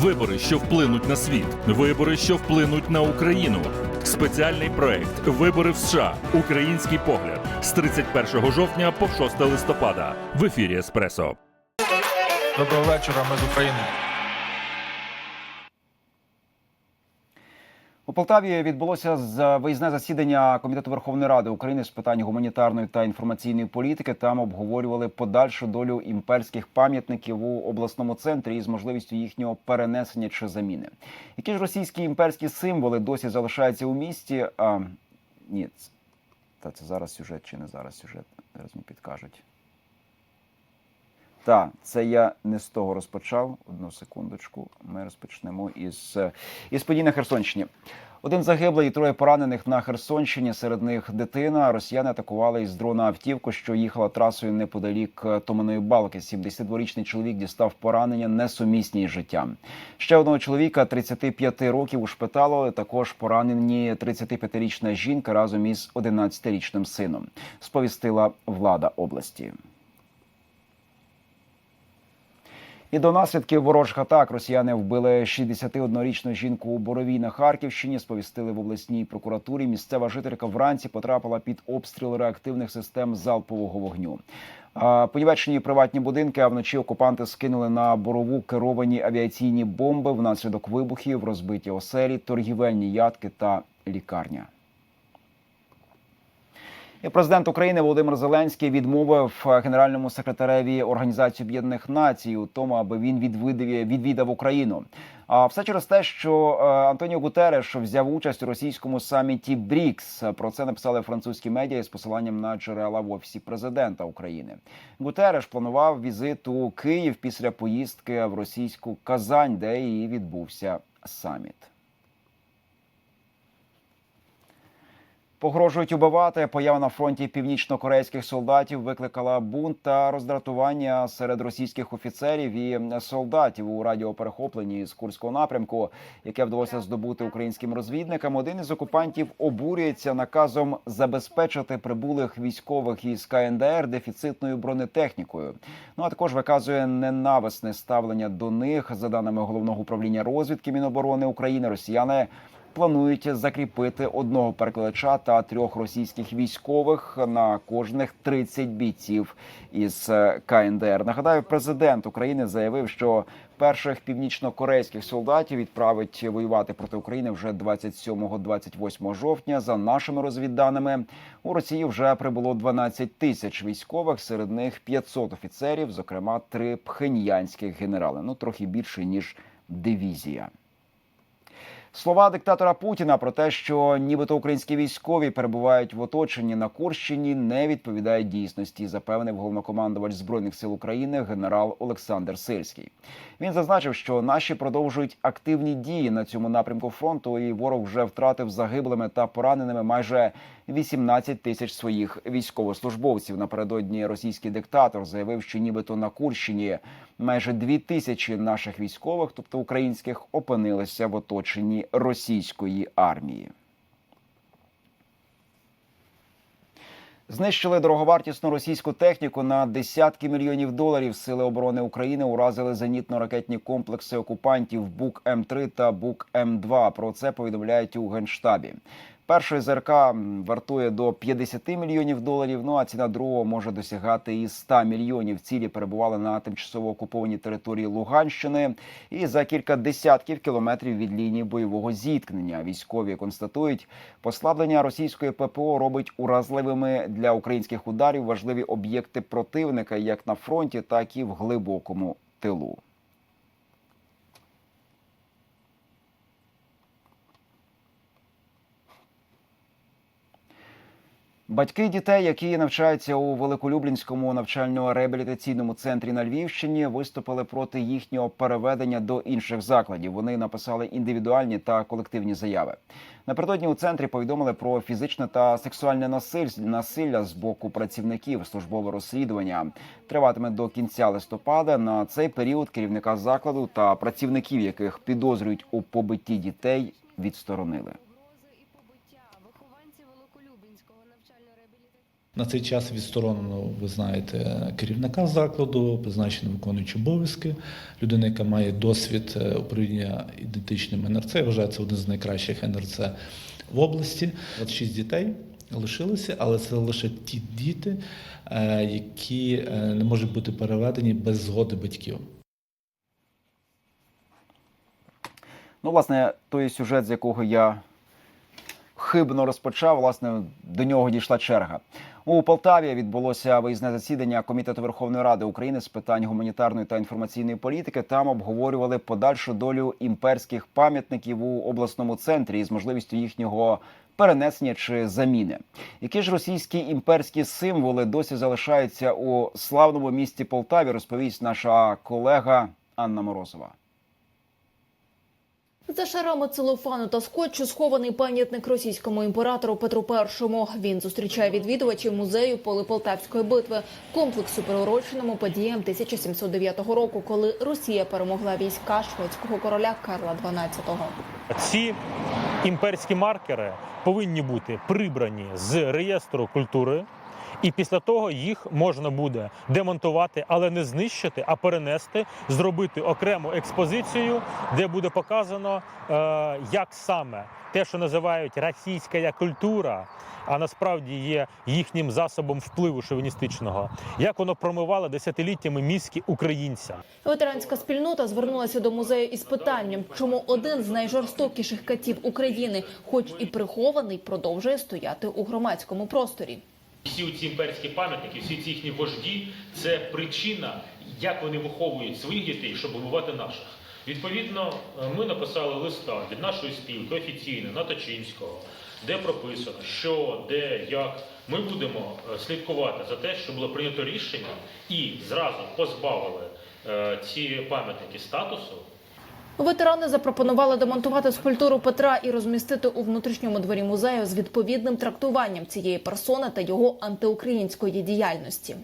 Вибори, що вплинуть на світ. Вибори, що вплинуть на Україну. Спеціальний проект Вибори в США. Український погляд з 31 жовтня по 6 листопада в ефірі Еспресо. Доброго вечора, ми з України. У Полтаві відбулося з- виїзне засідання Комітету Верховної Ради України з питань гуманітарної та інформаційної політики. Там обговорювали подальшу долю імперських пам'ятників у обласному центрі із можливістю їхнього перенесення чи заміни. Які ж російські імперські символи досі залишаються у місті? А, ні, та це зараз сюжет чи не зараз сюжет? Зараз мені підкажуть. Так, це я не з того розпочав. Одну секундочку. Ми розпочнемо із, е, із подій на Херсонщині. Один загиблий і троє поранених на Херсонщині. Серед них дитина. Росіяни атакували із дрона автівку, що їхала трасою неподалік Томаної балки. 72-річний чоловік дістав поранення несумісні із життям. Ще одного чоловіка 35 років ушпиталили. Також поранені 35-річна жінка разом із 11-річним сином. Сповістила влада області. І до наслідків ворожих атак росіяни вбили 61-річну жінку у Боровій на Харківщині. Сповістили в обласній прокуратурі. Місцева жителька вранці потрапила під обстріл реактивних систем залпового вогню. Понівечені приватні будинки, а вночі окупанти скинули на борову керовані авіаційні бомби. Внаслідок вибухів розбиті оселі, торгівельні ядки та лікарня. Президент України Володимир Зеленський відмовив е, генеральному секретареві Організації Об'єднаних Націй у тому, аби він відвідав, відвідав Україну. А все через те, що е, Антоніо Гутереш взяв участь у російському саміті БРІКС. Про це написали французькі медіа з посиланням на джерела в офісі президента України. Гутереш планував візит у Київ після поїздки в російську Казань, де і відбувся саміт. Погрожують убивати. Поява на фронті північно-корейських солдатів викликала бунт та роздратування серед російських офіцерів і солдатів у радіоперехопленні з курського напрямку, яке вдалося здобути українським розвідникам. Один із окупантів обурюється наказом забезпечити прибулих військових із КНДР дефіцитною бронетехнікою. Ну а також виказує ненависне ставлення до них за даними головного управління розвідки Міноборони України. Росіяни планують закріпити одного перекладача та трьох російських військових на кожних 30 бійців із е, КНДР. Нагадаю, президент України заявив, що перших північно-корейських солдатів відправить воювати проти України вже 27-28 жовтня. За нашими розвідданими у Росії вже прибуло 12 тисяч військових. Серед них 500 офіцерів, зокрема три пхеньянських генерали. Ну трохи більше ніж дивізія. Слова диктатора Путіна про те, що нібито українські військові перебувають в оточенні на Курщині, не відповідають дійсності, запевнив головнокомандувач збройних сил України генерал Олександр Сильський. Він зазначив, що наші продовжують активні дії на цьому напрямку фронту, і ворог вже втратив загиблими та пораненими майже 18 тисяч своїх військовослужбовців. Напередодні російський диктатор заявив, що нібито на Курщині майже дві тисячі наших військових, тобто українських, опинилися в оточенні російської армії. Знищили дороговартісну російську техніку на десятки мільйонів доларів. Сили оборони України уразили зенітно-ракетні комплекси окупантів Бук М3 та Бук М2. Про це повідомляють у генштабі. Перший ЗРК вартує до 50 мільйонів доларів. Ну а ціна другого може досягати і 100 мільйонів. Цілі перебували на тимчасово окупованій території Луганщини і за кілька десятків кілометрів від лінії бойового зіткнення. Військові констатують, послаблення російської ППО робить уразливими для українських ударів важливі об'єкти противника як на фронті, так і в глибокому тилу. Батьки дітей, які навчаються у Великолюблінському навчально-реабілітаційному центрі на Львівщині, виступили проти їхнього переведення до інших закладів. Вони написали індивідуальні та колективні заяви. Напередодні у центрі повідомили про фізичне та сексуальне насиль- насилля з боку працівників. Службове розслідування триватиме до кінця листопада. На цей період керівника закладу та працівників, яких підозрюють у побитті дітей, відсторонили. На цей час відсторонено, ви знаєте, керівника закладу, призначено виконуючи обов'язки. Людина, яка має досвід е, управління ідентичним НРЦ, я вважаю, це один з найкращих НРЦ в області. 26 дітей лишилося, але це лише ті діти, е, які е, не можуть бути переведені без згоди батьків. Ну, власне, той сюжет, з якого я хибно розпочав, власне, до нього дійшла черга. У Полтаві відбулося виїзне засідання Комітету Верховної Ради України з питань гуманітарної та інформаційної політики. Там обговорювали подальшу долю імперських пам'ятників у обласному центрі з можливістю їхнього перенесення чи заміни. Які ж російські імперські символи досі залишаються у славному місті Полтаві? Розповість наша колега Анна Морозова. За шарами целофану та скотчу схований пам'ятник російському імператору Петру І. Він зустрічає відвідувачів музею Поле Полтавської битви, комплексу приуроченому подіям 1709 року, коли Росія перемогла війська шведського короля Карла XII. Ці імперські маркери повинні бути прибрані з реєстру культури, і після того їх можна буде демонтувати, але не знищити, а перенести, зробити окрему експозицію, де буде показано, е, як саме те, що називають російська культура. А насправді є їхнім засобом впливу шовіністичного, як воно промивало десятиліттями мізки українцям. Ветеранська спільнота звернулася до музею із питанням, чому один з найжорстокіших катів України, хоч і прихований, продовжує стояти у громадському просторі. Всі ці імперські пам'ятники, всі ці їхні вожді це причина, як вони виховують своїх дітей, щоб вбивати наших. Відповідно, ми написали листа від нашої спілки офіційно Наточинського, де прописано, що, де, як. Ми будемо е, слідкувати за те, що було прийнято рішення і зразу позбавили е, ці пам'ятники статусу Ветерани запропонували демонтувати скульптуру Петра і розмістити у внутрішньому дворі музею з відповідним трактуванням цієї персони та його антиукраїнської діяльності.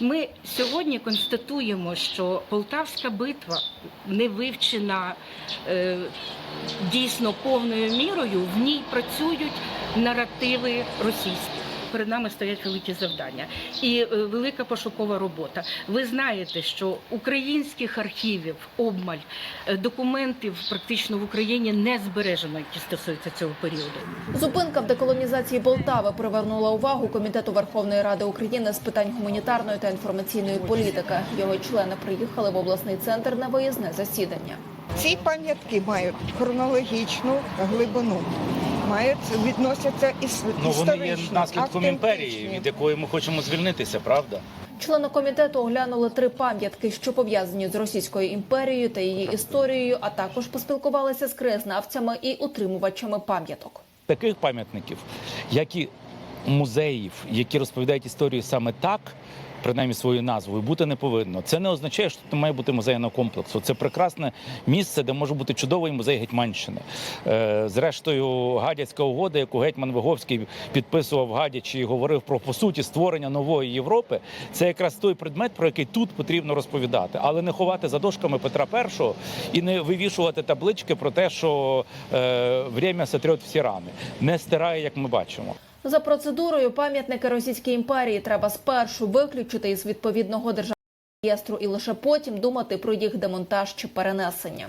Ми сьогодні констатуємо, що Полтавська битва не вивчена е, дійсно повною мірою. В ній працюють наративи російські. Перед нами стоять великі завдання і е, велика пошукова робота. Ви знаєте, що українських архівів обмаль е, документів практично в Україні не збережено, які стосуються цього періоду. Зупинка в деколонізації Полтави привернула увагу комітету Верховної Ради України з питань гуманітарної та інформаційної політики. Його члени приїхали в обласний центр на виїзне засідання. Ці пам'ятки мають хронологічну глибину, мають відносяться із Ну вони є історично, наслідком імперії, автентичні. від якої ми хочемо звільнитися, правда? Члени комітету оглянули три пам'ятки, що пов'язані з Російською імперією та її історією, а також поспілкувалися з краєзнавцями і утримувачами пам'яток. Таких пам'ятників, як і музеїв, які розповідають історію саме так. Принаймні своєю назвою бути не повинно. Це не означає, що тут має бути музейного комплексу. Це прекрасне місце, де може бути чудовий музей Гетьманщини. Е, Зрештою, гадяцька угода, яку гетьман Виговський підписував Гадячі і говорив про по суті створення нової Європи. Це якраз той предмет, про який тут потрібно розповідати, але не ховати за дошками Петра І і не вивішувати таблички про те, що е, время сотрет всі рани. Не стирає, як ми бачимо. За процедурою пам'ятники Російської імперії треба спершу виключити із відповідного державного реєстру і лише потім думати про їх демонтаж чи перенесення.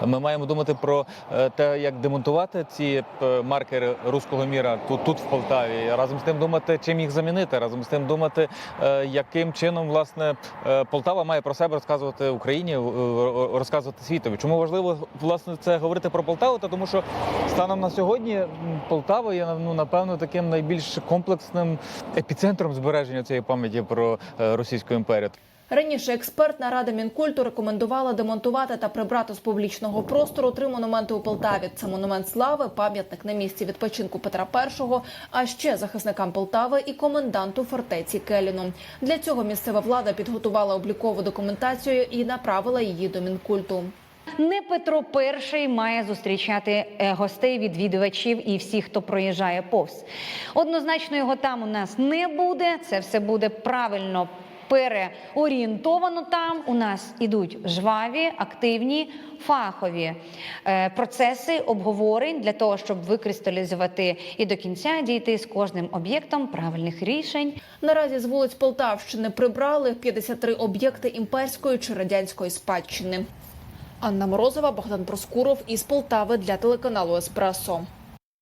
Ми маємо думати про е, те, як демонтувати ці е, маркери руського міра тут, тут в Полтаві. Разом з тим думати, чим їх замінити. Разом з тим думати, е, яким чином власне Полтава має про себе розказувати Україні, розказувати світові. Чому важливо власне це говорити про Полтаву? Та тому, що станом на сьогодні Полтава є ну напевно таким найбільш комплексним епіцентром збереження цієї пам'яті про російську імперію. Раніше експертна рада мінкульту рекомендувала демонтувати та прибрати з публічного простору три монументи у Полтаві. Це монумент слави, пам'ятник на місці відпочинку Петра І, а ще захисникам Полтави і коменданту фортеці Келіну. Для цього місцева влада підготувала облікову документацію і направила її до мінкульту. Не Петро І має зустрічати е, гостей, відвідувачів і всіх, хто проїжджає повз. Однозначно його там у нас не буде. Це все буде правильно переорієнтовано там. У нас ідуть жваві, активні, фахові е, процеси обговорень для того, щоб викристалізувати і до кінця дійти з кожним об'єктом правильних рішень. Наразі з вулиць Полтавщини прибрали 53 об'єкти імперської чи радянської спадщини. Анна Морозова, Богдан Проскуров із Полтави для телеканалу Еспресо.